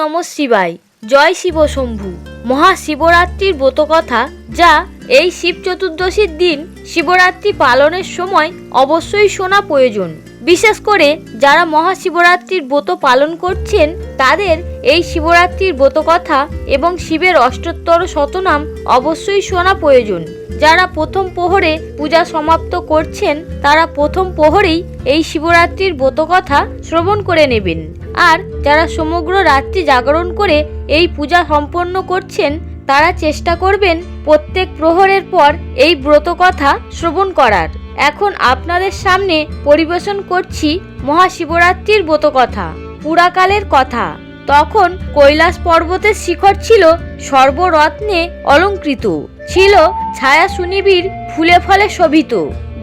নম শিবায়। জয় শিব শম্ভু। মহাশিবরাত্রির ব্রতকথা যা এই শিব চতুর্দশীর দিন শিবরাত্রি পালনের সময় অবশ্যই শোনা প্রয়োজন। বিশেষ করে যারা মহাশিবরাত্রির ব্রত পালন করছেন, তাদের এই শিবরাত্রির ব্রতকথা এবং শিবের অষ্টোত্তর শতনাম অবশ্যই শোনা প্রয়োজন। যারা প্রথম প্রহরে পূজা সমাপ্ত করছেন, তারা প্রথম প্রহরেই এই শিবরাত্রির ব্রতকথা শ্রবণ করে নেবেন। আর যারা সমগ্র রাত্রি জাগরণ করে এই পূজা সম্পন্ন করছেন তারা চেষ্টা করবেন প্রত্যেক প্রহরের পর এই ব্রত কথা শ্রবণ করার। এখন আপনাদের সামনে পরিবেশন করছি মহাশিবরাত্রির ব্রতকথা, পুরাকালের কথা। তখন কৈলাস পর্বতের শিখর ছিল সর্বরত্নে অলঙ্কৃত। ছিল ছায়া সুনিবিড় ফুলে ফলে শোভিত।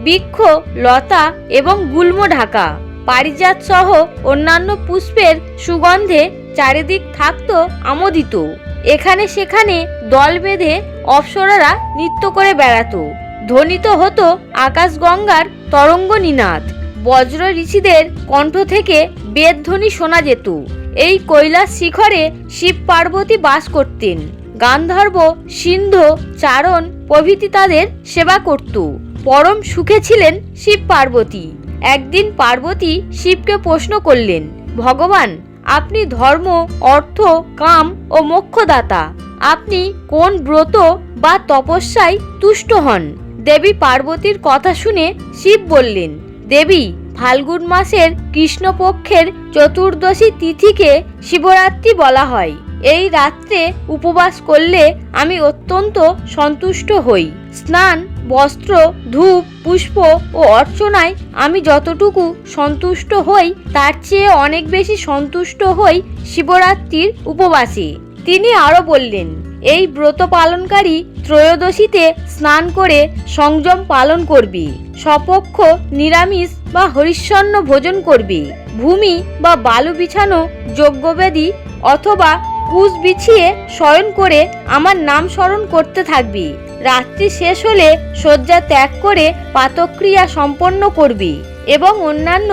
বৃক্ষ, লতা এবং গুল্ম ঢাকা। পারিজাত সহ অন্যান্য পুষ্পের সুগন্ধে চারিদিক থাকত আমোদিত। এখানে সেখানে দল বেঁধে অপ্সরারা নৃত্য করে বেড়াতো। ধ্বনিত হতো আকাশ গঙ্গার তরঙ্গ নিনাদ। বজ্র ঋষিদের কণ্ঠ থেকে বেদধ্বনি শোনা যেত। এই কৈলাস শিখরে শিব পার্বতী বাস করতেন। গান্ধর্ব, সিন্ধ, চারণ প্রভৃতি তাদের সেবা করত। পরম সুখে ছিলেন শিব পার্বতী। একদিন পার্বতী শিবকে প্রশ্ন করলেন, ভগবান আপনি ধর্ম, অর্থ, কাম ও মোক্ষদাতা। আপনি কোন ব্রত বা তপস্যায় তুষ্ট হন? দেবী পার্বতীর কথা শুনে শিব বললেন, দেবী, ফাল্গুন মাসের কৃষ্ণপক্ষের চতুর্দশী তিথিকে শিবরাত্রি বলা হয়। এই রাত্রে উপবাস করলে আমি অত্যন্ত সন্তুষ্ট হই। স্নান বস্ত্র, ধূপ, পুষ্প ও অর্চনায় আমি যতটুকু সন্তুষ্ট হই, তার চেয়ে অনেক বেশি সন্তুষ্ট হই শিবরাত্রির উপবাসী। তিনি আরও বললেন, এই ব্রত পালনকারী ত্রয়োদশীতে স্নান করে সংযম পালন করবি, সপক্ষ নিরামিষ বা হরিশ্বন্ন ভোজন করবি, ভূমি বা বালু বিছানো যজ্ঞবেদী অথবা কুশ বিছিয়ে শয়ন করে আমার নাম স্মরণ করতে থাকবি। রাত্রি শেষ হলে শয্যা ত্যাগ করে পাতক্রিয়া সম্পন্ন করবি এবং অন্যান্য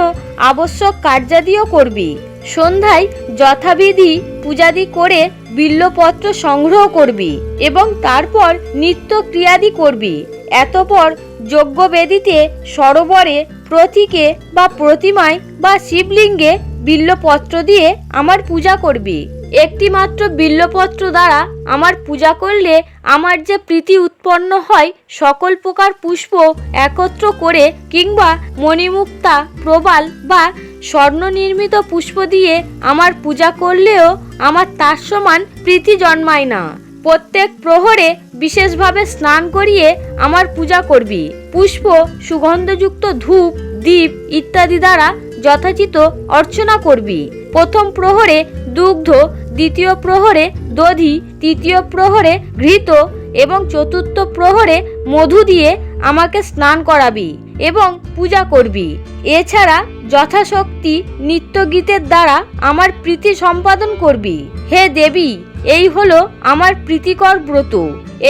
আবশ্যক কার্যাদিও করবি। সন্ধ্যায় যথাবিধি পূজাদি করে বিল্লপত্র সংগ্রহ করবি এবং তারপর নিত্য ক্রিয়াদি করবি। এতপর যজ্ঞবেদিতে সরোবরে প্রতীকে বা প্রতিমায় বা শিবলিঙ্গে বিল্লপত্র দিয়ে আমার পূজা করবি। একটি মাত্র বিল্লপত্র দ্বারা আমার পূজা করলে আমার যে প্রীতি উৎপন্ন হয়, সকল প্রকার পুষ্প একত্র করে কিংবা মণিমুক্তা, প্রবাল বা স্বর্ণ নির্মিত পুষ্প দিয়ে আমার পূজা করলেও আমার তার সমান প্রীতি জন্মায় না। প্রত্যেক প্রহরে বিশেষভাবে স্নান করিয়ে আমার পূজা করবি। পুষ্প, সুগন্ধযুক্ত ধূপ, দীপ ইত্যাদি দ্বারা যথাচিত অর্চনা করবি। প্রথম প্রহরে দুগ্ধ, দ্বিতীয় প্রহরে দধি, তৃতীয় প্রহরে ঘৃত এবং চতুর্থ প্রহরে মধু দিয়ে আমাকে স্নান করাবি এবং পূজা করবি। এছাড়া যথাশক্তি নিত্যগীতের দ্বারা আমার প্রীতি সম্পাদন করবি। হে দেবী, এই হলো আমার প্রীতিকর ব্রত।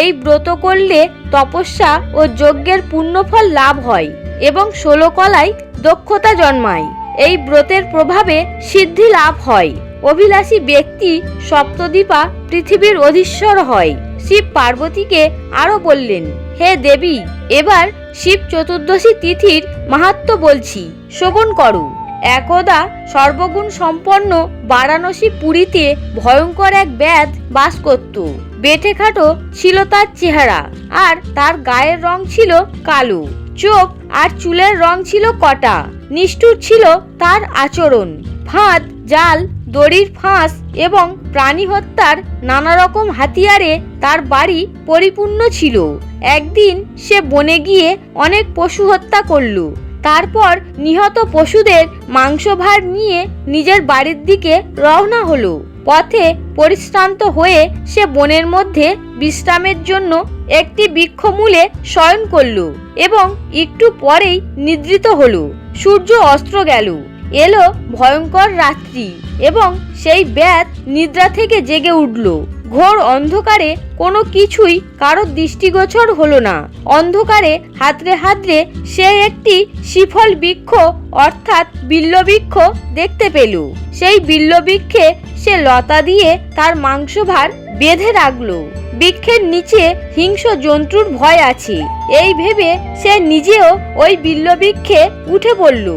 এই ব্রত করলে তপস্যা ও যজ্ঞের পুণ্যফল লাভ হয় এবং ষোলো কলায় দক্ষতা জন্মায়। এই ব্রতের প্রভাবে সিদ্ধি লাভ হয়। অভিলাষী ব্যক্তি সপ্তদীপা পৃথিবীর অধীশ্বর হয়। শিব পার্বতীকে আরও বললেন, হে দেবী, এবার শিব চতুর্দশী তিথির মাহাত্ম বলছি শোভন করু। একদা সর্বগুণ সম্পন্ন বারাণসী পুরীতে ভয়ঙ্কর এক ব্যাধ বাস করত। বেটে খাটো ছিল তার চেহারা, আর তার গায়ের রং ছিল কালো। চোখ আর চুলের রং ছিল কটা। নিষ্ঠুর ছিল তার আচরণ। ফাঁদ জাল, দড়ির ফাঁস এবং প্রাণী হত্যার নানা রকম হাতিয়ারে তার বাড়ি পরিপূর্ণ ছিল। একদিন সে বনে গিয়ে অনেক পশু হত্যা করল। তারপর নিহত পশুদের মাংসভার নিয়ে নিজের বাড়ির দিকে রওনা হলো। পথে পরিশ্রান্ত হয়ে সে বনের মধ্যে বিশ্রামের জন্য একটি বৃক্ষমূলে শয়ন করল এবং একটু পরেই নিদ্রিত হলো। সূর্য অস্ত্র গেল এলো ভয়ঙ্কর রাত্রি। এবং সেই ব্যাত নিদ্রা থেকে জেগে উঠল। ঘোর অন্ধকারে কোনো কিছুই কারোর দৃষ্টিগোচর হলো না। অন্ধকারে হাতড়ে হাতড়ে সে একটি শিফল বৃক্ষ, অর্থাৎ বিল্লবৃক্ষ দেখতে পেল। সেই বিল্লবৃক্ষে সে লতা দিয়ে তার মাংসভার বেঁধে রাখল। বৃক্ষের নিচে হিংস্র জন্তুর ভয় আছে। এই ভেবে সে নিজেও ওই বিল্লবৃক্ষে উঠে পড়ল।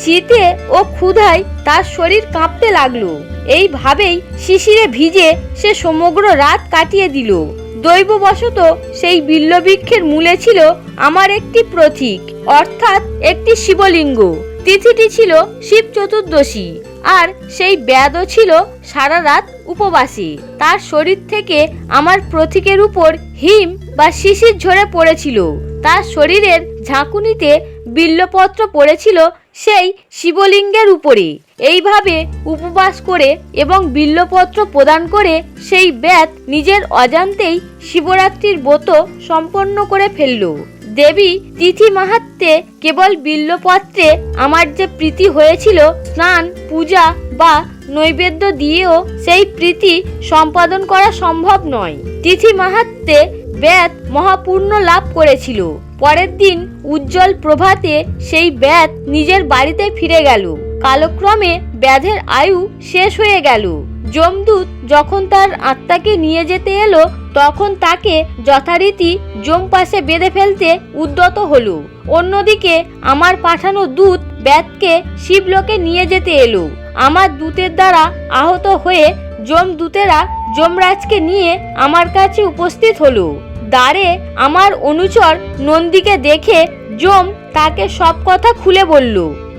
শীতে ও ক্ষুধায় তার শরীর কাঁপতে লাগল। এইভাবেই শিশিরে ভিজে সে সমগ্র রাত কাটিয়ে দিল। দৈববশত সেই বিল্লবৃক্ষের মূলে ছিল আমার একটি প্রতীক, অর্থাৎ একটি শিবলিঙ্গ। তিথিটি ছিল শিব চতুর্দশী, আর সেই ব্যাদও ছিল সারা রাত উপবাসী। তার শরীর থেকে আমার প্রতীকের উপর হিম বা শিশির ঝরে পড়েছিল। তার শরীরের ঝাঁকুনিতে বিল্লপত্র পড়েছিল সেই শিবলিঙ্গের উপরে। এইভাবে উপবাস করে এবং বিল্লপত্র প্রদান করে সেই ব্যাত নিজের অজান্তেই শিবরাত্রির ব্রত সম্পন্ন করে ফেলল। দেবী তিথি মাহাত্মে কেবল বিল্লপত্রে আমার যে প্রীতি হয়েছিল, স্নান, পূজা বা নৈবেদ্য দিয়েও সেই প্রীতি সম্পাদন করা সম্ভব নয়। তিথি মাহাত্মে ব্যাত মহাপূর্ণ লাভ করেছিল। পরের দিন উজ্জ্বল প্রভাতে সেই ব্যাত নিজের বাড়িতে ফিরে গেল। কালক্রমে ব্যাধের আয়ু শেষ হয়ে গেল। যমদূত যখন তার আত্মাকে নিয়ে যেতে এলো, তখন তাকে যথারীতি জম পাশে বেঁধে ফেলতে উদ্যত হলো। অন্যদিকে আমার পাঠানো দূত ব্যাতকে শিবলোকে নিয়ে যেতে এলো। আমার দূতের দ্বারা আহত হয়ে যমদূতেরা যমরাজকে নিয়ে আমার কাছে উপস্থিত হলো। দ্বারে আমার অনুচর নন্দীকে দেখে যম তাকে সব কথা খুলে বলল।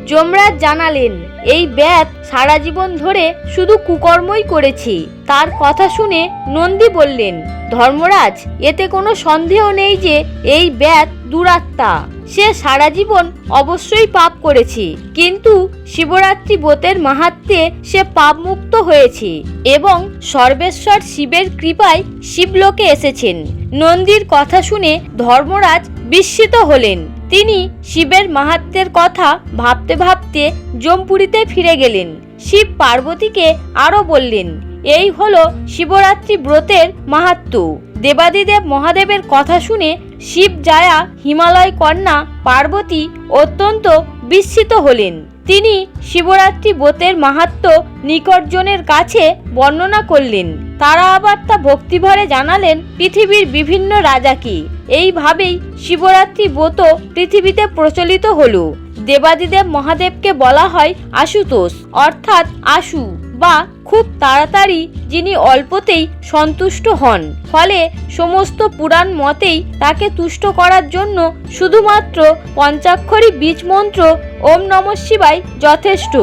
যমরাজ জানালেন, এই ব্যাত সারা জীবন ধরে শুধু কুকর্মই করেছে। তার কথা শুনে নন্দী বললেন, ধর্মরাজ, এতে কোনো সন্দেহ নেই যে এই ব্যাত দুরাত্মা। সে সারা জীবন অবশ্যই পাপ করেছে, কিন্তু শিবরাত্রি ব্রতের মাহাত্মে সে পাপমুক্ত হয়েছে এবং সর্বেশ্বর শিবের কৃপায় শিবলোকে এসেছেন। নন্দীর কথা শুনে ধর্মরাজ বিস্মিত হলেন। তিনি শিবের মাহাত্মের কথা ভাবতে ভাবতে জমপুরিতে ফিরে গেলেন। শিব পার্বতীকে আরও বললেন, এই হলো শিবরাত্রি ব্রতের মাহাত্ম। দেবাদিদেব মহাদেবের কথা শুনে শিব জায়া হিমালয় কন্যা পার্বতী অত্যন্ত বিস্মিত হলেন। তিনি শিবরাত্রি ব্রতের মাহাত্ম নিকটজনের কাছে বর্ণনা করলেন। তারা আবার তা ভক্তিভরে জানালেন, পৃথিবীর বিভিন্ন রাজাকে এইভাবেই শিবরাত্রি ব্রত পৃথিবীতে প্রচলিত হলো। দেবাদিদেব মহাদেবকে বলা হয় আশুতোষ, অর্থাৎ আশু, বা খুব তাড়াতাড়ি যিনি অল্পতেই সন্তুষ্ট হন। ফলে সমস্ত পুরাণ মতেই তাকে তুষ্ট করার জন্য শুধুমাত্র পঞ্চাক্ষরী বীজ মন্ত্র ওম নম শিবায় যথেষ্ট।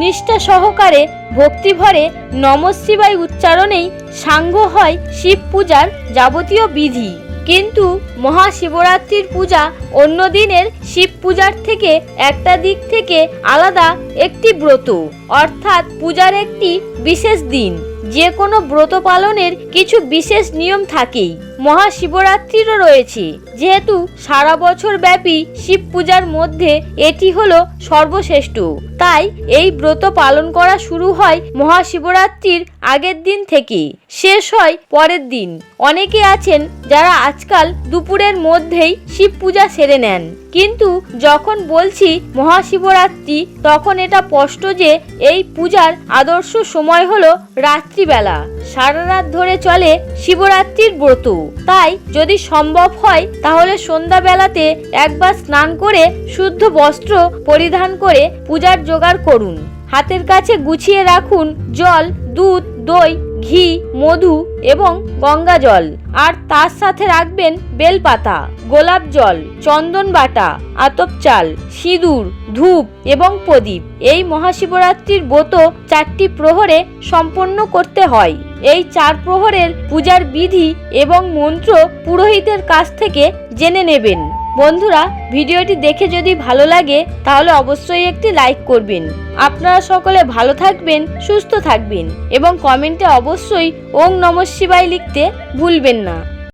নিষ্ঠা সহকারে ভক্তিভরে নম শিবায় উচ্চারণেই সাঙ্গ হয় শিব পূজার যাবতীয় বিধি। কিন্তু মহাশিবরাত্রির পূজা অন্য দিনের শিব পূজার থেকে একটা দিক থেকে আলাদা একটি ব্রত, অর্থাৎ পূজার একটি বিশেষ দিন। যে কোনো ব্রত পালনের কিছু বিশেষ নিয়ম থাকেই। মহাশিবরাত্রিরও রয়েছে। যেহেতু সারা বছর ব্যাপী শিব পূজার মধ্যে এটি হলো সর্বশ্রেষ্ঠ। তাই এই ব্রত পালন করা শুরু হয় মহাশিবরাত্রির আগের দিন থেকে শেষ হয় পরের দিন। অনেকে আছেন যারা আজকাল দুপুরের মধ্যেই শিব পূজা সেরে নেন। কিন্তু যখন বলছি মহাশিবরাত্রি, তখন এটা স্পষ্ট যে এই পূজার আদর্শ সময় হলো রাত্রিবেলা। সারা রাত ধরে চলে শিবরাত্রির ব্রত। তাই যদি সম্ভব হয়, তাহলে সন্ধ্যাবেলাতে একবার স্নান করে শুদ্ধ বস্ত্র পরিধান করে পূজার জোগাড় করুন। হাতের কাছে গুছিয়ে রাখুন জল, দুধ, দই, ঘি, মধু এবং গঙ্গা জল। আর তার সাথে রাখবেন বেলপাতা, গোলাপ জল, চন্দন বাটা, আতপ চাল, সিঁদুর ধূপ এবং প্রদীপ। এই মহাশিবরাত্রির ব্রত চারটি প্রহরে সম্পন্ন করতে হয়। এই চার প্রহরের পূজার বিধি এবং মন্ত্র পুরোহিতের কাছ থেকে জেনে নেবেন। বন্ধুরা, ভিডিওটি দেখে যদি ভালো লাগে, তাহলে অবশ্যই একটি লাইক করবেন। আপনারা সকলে ভালো থাকবেন, সুস্থ থাকবেন এবং কমেন্টে অবশ্যই ওং নমঃ শিবায় লিখতে ভুলবেন না।